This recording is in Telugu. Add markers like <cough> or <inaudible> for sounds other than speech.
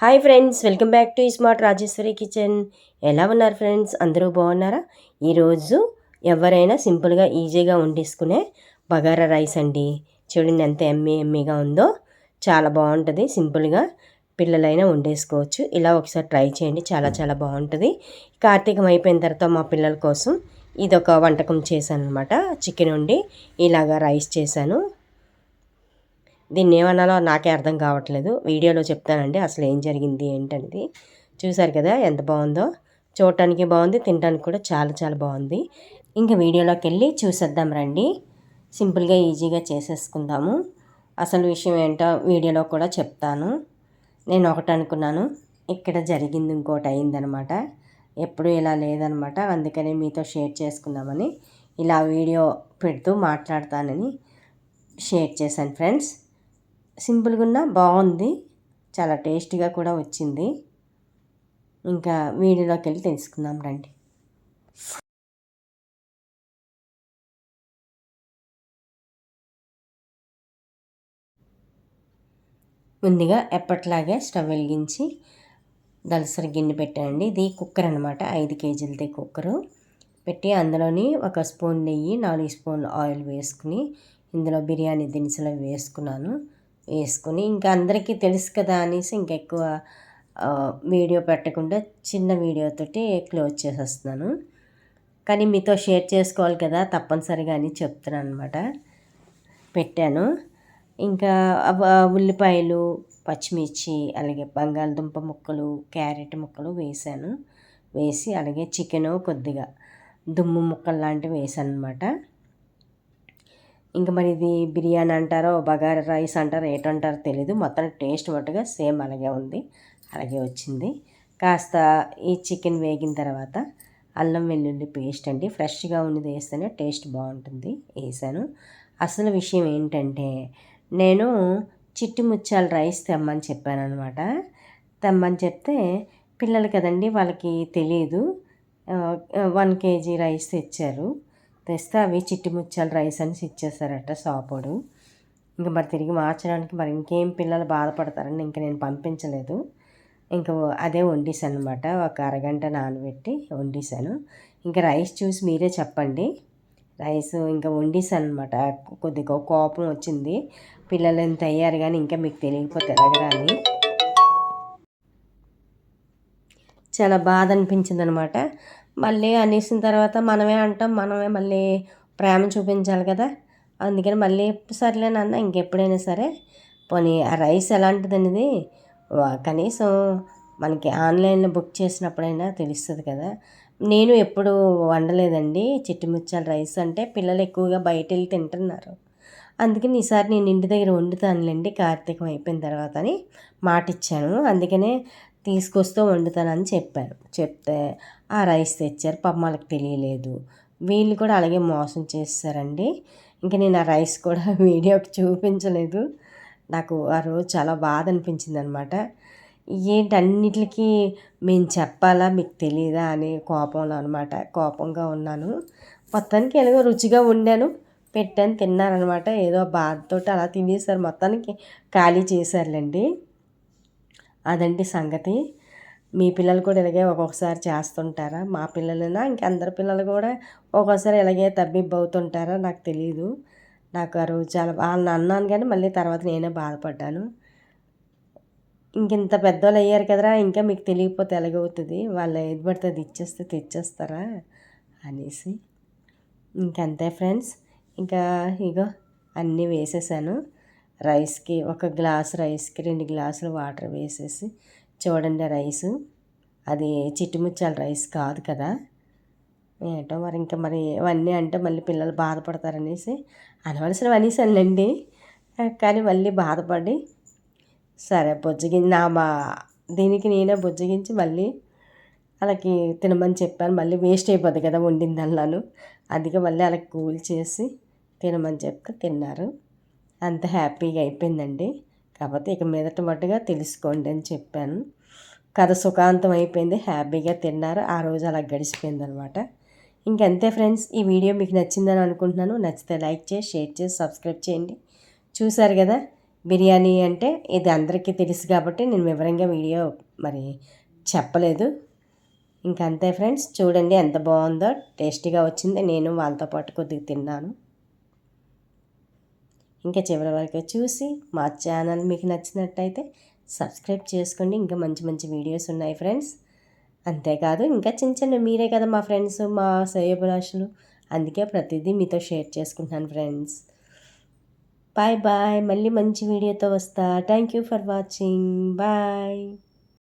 Hi friends welcome back to smart Rajeshwari kitchen. ఎలా ఉన్నారు ఫ్రెండ్స్? అందరూ బాగున్నారా? ఈరోజు ఎవరైనా సింపుల్గా ఈజీగా వండేసుకునే బగారా రైస్ అండి. చూడండి ఎంత ఎమ్మి ఎమ్మెగా ఉందో. చాలా బాగుంటుంది. సింపుల్గా పిల్లలైనా వండేసుకోవచ్చు. ఇలా ఒకసారి ట్రై చేయండి. చాలా చాలా బాగుంటుంది. కార్తీకం అయిపోయిన తర్వాత మా పిల్లల కోసం ఇదొక వంటకం చేశాను అనమాట చికెన్ వండి ఇలాగా రైస్ చేశాను. దీన్ని ఏమన్నాలో నాకే అర్థం కావట్లేదు. వీడియోలో చెప్తానండి అసలు ఏం జరిగింది ఏంటనేది. చూసారు కదా ఎంత బాగుందో. చూడటానికి బాగుంది తినడానికి కూడా చాలా చాలా బాగుంది. ఇంకా వీడియోలోకి వెళ్ళి చూసేద్దాం రండి. సింపుల్గా ఈజీగా చేసేసుకుందాము. అసలు విషయం ఏంటో వీడియోలో కూడా చెప్తాను. నేను ఒకటి అనుకున్నాను ఇక్కడ జరిగింది ఇంకోటి అయిందనమాట. ఎప్పుడు ఇలా లేదనమాట అందుకని మీతో షేర్ చేసుకుందామని. ఇలా వీడియో పెడుతూ మాట్లాడతానని షేర్ చేశాను ఫ్రెండ్స్. సింపుల్గా ఉన్న బాగుంది. చాలా టేస్టీగా కూడా వచ్చింది. ఇంకా వీడియోలోకి వెళ్ళి తెలుసుకుందాం రండి. ముందుగా ఎప్పట్లాగే స్టవ్ వెలిగించి దలసరి గిన్నె పెట్టండి ఇది కుక్కర్ అనమాట ఐదు కేజీలది కుక్కరు. పెట్టి అందులోని ఒక స్పూన్ నెయ్యి నాలుగు స్పూన్లు ఆయిల్ వేసుకుని ఇందులో బిర్యానీ దినుసులు వేసుకున్నాను. వేసుకుని ఇంకా అందరికీ తెలుసు కదా అనేసి ఇంకెక్కువ వీడియో పెట్టకుండా చిన్న వీడియోతోటి క్లోజ్ చేసేస్తున్నాను. కానీ మీతో షేర్ చేసుకోవాలి కదా తప్పనిసరిగా అని చెప్తున్నాను అనమాట పెట్టాను. ఇంకా ఉల్లిపాయలు పచ్చిమిర్చి అలాగే బంగాళదుంప ముక్కలు క్యారెట్ ముక్కలు వేసాను వేసి అలాగే చికెను కొద్దిగా దుమ్ము ముక్కలు లాంటివి వేసాను అనమాట ఇంకా మరి ఇది బిర్యానీ అంటారో బగారా రైస్ అంటారో ఏటంటారో తెలీదు. మొత్తం టేస్ట్ మట్టుగా సేమ్ అలాగే ఉంది. అలాగే వచ్చింది. కాస్త ఈ చికెన్ వేగిన తర్వాత అల్లం వెల్లుల్లి పేస్ట్ అండి. ఫ్రెష్గా ఉన్నది వేస్తేనే టేస్ట్ బాగుంటుంది వేసాను. అసలు విషయం ఏంటంటే నేను చిట్టుముచ్చాల రైస్ తెమ్మని చెప్పాను అనమాట తెమ్మని చెప్తే పిల్లలు కదండి వాళ్ళకి తెలియదు వన్ కేజీ రైస్ తెచ్చారు. తెస్తే అవి చిట్టి రైస్ అనేసి ఇచ్చేసారట షాపోడు. ఇంకా మరి తిరిగి మార్చడానికి మరి ఇంకేం పిల్లలు బాధపడతారని ఇంకా నేను పంపించలేదు. ఇంకా అదే వండేసాను అనమాట ఒక అరగంట నానబెట్టి వండేసాను ఇంకా రైస్ చూసి మీరే చెప్పండి. రైస్ ఇంకా వండేసాను అనమాట కొద్దిగా కోపం వచ్చింది. పిల్లలు ఎంత అయ్యారు కానీ ఇంకా మీకు తెలియకపోతే ఎలాగరా అని చాలా బాధ అనిపించింది అనమాట మళ్ళీ అనేసిన తర్వాత మనమే అంటాం మనమే మళ్ళీ ప్రేమ చూపించాలి కదా. అందుకని మళ్ళీ సర్లే నాన్న ఇంకెప్పుడైనా సరే. పోనీ ఆ రైస్ ఎలాంటిది అనేది కనీసం మనకి ఆన్లైన్లో బుక్ చేసినప్పుడైనా తెలుస్తుంది కదా. నేను ఎప్పుడు వండలేదండి చిట్టుమిర్చాల రైస్ అంటే పిల్లలు ఎక్కువగా బయట వెళ్ళి తింటున్నారు. అందుకని ఈసారి నేను ఇంటి దగ్గర వండుతానులేండి కార్తీకం అయిపోయిన తర్వాత అని మాట ఇచ్చాను అందుకనే తీసుకొస్తూ వండుతానని చెప్పారు చెప్తే ఆ రైస్ తెచ్చారు పాప వాళ్ళకి తెలియలేదు. వీళ్ళు కూడా అలాగే మోసం చేస్తారండి. ఇంకా నేను ఆ రైస్ కూడా <laughs> వీడియోకి చూపించలేదు. నాకు ఆ రోజు చాలా బాధ అనిపించింది అనమాట ఏంటన్నిటికి మేము చెప్పాలా మీకు తెలియదా అనే కోపంలో అనమాట. కోపంగా ఉన్నాను. మొత్తానికి ఎలాగో రుచిగా వండాను. పెట్టాను తిన్నారనమాట ఏదో బాధతో అలా తినేసారు. మొత్తానికి ఖాళీ చేశారులేండి. అదండి సంగతి. మీ పిల్లలు కూడా ఇలాగే ఒక్కొక్కసారి చేస్తుంటారా? మా పిల్లలైనా ఇంకందరి పిల్లలు కూడా ఒక్కొక్కసారి ఇలాగే తబ్బిబ్బవుతుంటారా? నాకు తెలియదు నాకు ఆ రోజు చాలా వాళ్ళని అన్నాను కానీ మళ్ళీ తర్వాత నేనే బాధపడ్డాను. ఇంకింత పెద్దవాళ్ళు అయ్యారు కదరా ఇంకా మీకు తెలియకపోతే ఎలాగవుతుంది? వాళ్ళు ఏది పడితే అది ఇచ్చేస్తే తెచ్చేస్తారా? అనేసి. ఇంకంతే ఫ్రెండ్స్. ఇంకా ఇగో అన్నీ వేసేసాను. రైస్కి ఒక గ్లాస్ రైస్కి రెండు గ్లాసులు వాటర్ వేసేసి చూడండి రైసు. అది చిట్టుముచ్చాల రైస్ కాదు కదా. ఏంటో మరి ఇంకా మరి ఇవన్నీ అంటే మళ్ళీ పిల్లలు బాధపడతారనేసి అనవలసినవి అనేసానులేండి కానీ మళ్ళీ బాధపడి సరే బుజ్జగించి నా మా దీనికి నేనే బుజ్జగించి మళ్ళీ వాళ్ళకి తినమని చెప్పాను. మళ్ళీ వేస్ట్ అయిపోద్ది కదా వండిందన్నాను అందుకే మళ్ళీ వాళ్ళకి కూల్ చేసి తినమని చెప్తే తిన్నారు. అంత హ్యాపీగా అయిపోయిందండి. కాకపోతే ఇక మీదట మట్టుగా తెలుసుకోండి అని చెప్పాను. కథ సుఖాంతం అయిపోయింది హ్యాపీగా తిన్నారు. ఆ రోజు అలా గడిచిపోయింది అనమాట ఇంకంతే ఫ్రెండ్స్ ఈ వీడియో మీకు నచ్చిందని అనుకుంటున్నాను. నచ్చితే లైక్ చేసి షేర్ చేసి సబ్స్క్రైబ్ చేయండి. చూసారు కదా బిర్యానీ అంటే ఇది అందరికీ తెలుసు కాబట్టి నేను వివరంగా వీడియో మరి చెప్పలేదు. ఇంకంతే అంతే ఫ్రెండ్స్ చూడండి ఎంత బాగుందో టేస్టీగా వచ్చింది. నేను వాళ్ళతో పాటు కొద్దిగా తిన్నాను. ఇంకా చివరి వరకు చూసి మా ఛానల్ మీకు నచ్చినట్టయితే సబ్స్క్రైబ్ చేసుకోండి. ఇంకా మంచి మంచి వీడియోస్ ఉన్నాయి ఫ్రెండ్స్. అంతేకాదు ఇంకా చిన్న చిన్న మీరే కదా మా ఫ్రెండ్స్ మా శ్రేయభిలాషులు అందుకే ప్రతిదీ మీతో షేర్ చేసుకుంటున్నాను ఫ్రెండ్స్. బాయ్ బాయ్ మళ్ళీ మంచి వీడియోతో వస్తా. Thank you for watching bye